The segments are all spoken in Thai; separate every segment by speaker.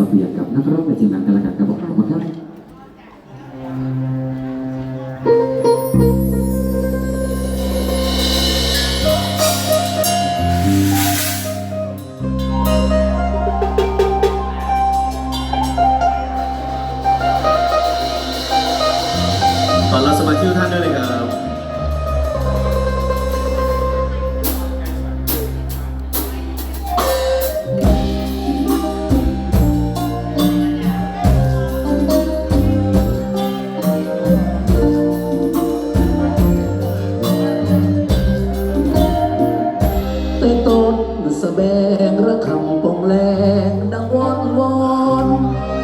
Speaker 1: ระเบียบกับนักร้องในทีมงานกันละกันครับผมขอบคุณครับ
Speaker 2: ตอนรับสมาชิกทุกท่านด้วยเลยครับ
Speaker 3: สะแบงระคำปองแรงดังวอนวอน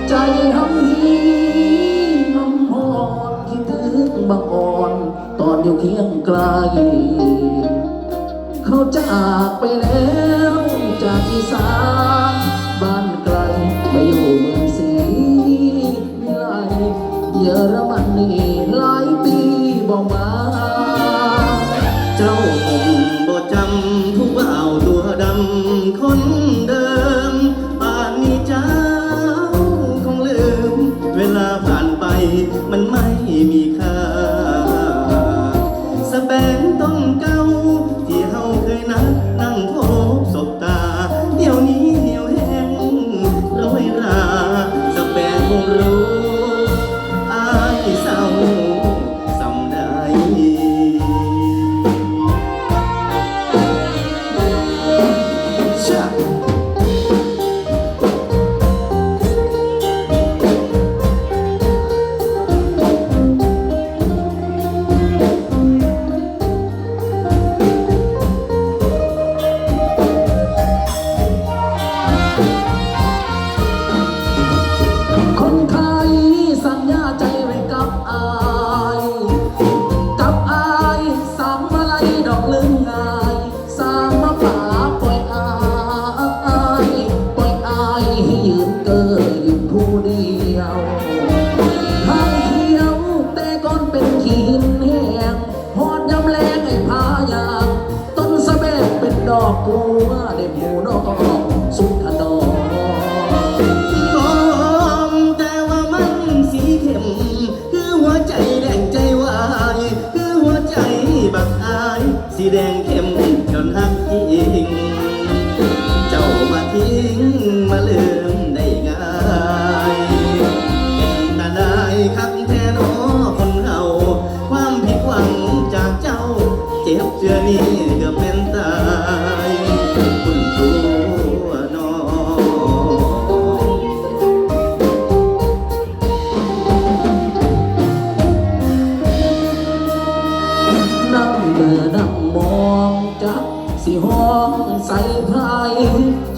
Speaker 3: ใจหำฮีน้ำหอนคิดถึงบางอ่อน ตอนอยู่เคียงไกล เขาจากไปแล้วจากอีสานบ้านไกลไปอยู่เมืองศรีวิไลเยอรมนี
Speaker 2: ต้องเก่าที่ อ
Speaker 3: กบัวได้หมูนอกสุขนอง
Speaker 2: มองแต่ว่ามันสีเข้ม คือหัวใจแดงใจวาย คือหัวใจบักอาย สีแดงเข้มจนหักจริง เจ้ามาทิ้งมาลืมไเจ็บเจือนี้เกือบเป็นตายคุณตัวน้อง
Speaker 3: นั่งเมื่อนั่งมองจักสิห้องใส่ไพร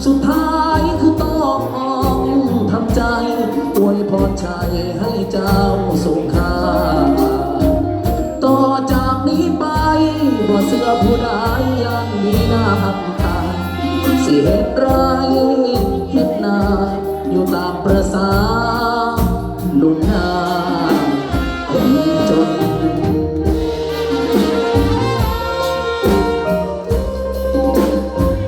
Speaker 3: สุดท้ายคือต้องทำใจอวยพรชัยให้เจ้าสงคราม ผู้ใดยังมีน้ำตาสิเหตุไรเฮ็ดนาอยู่ตามประสา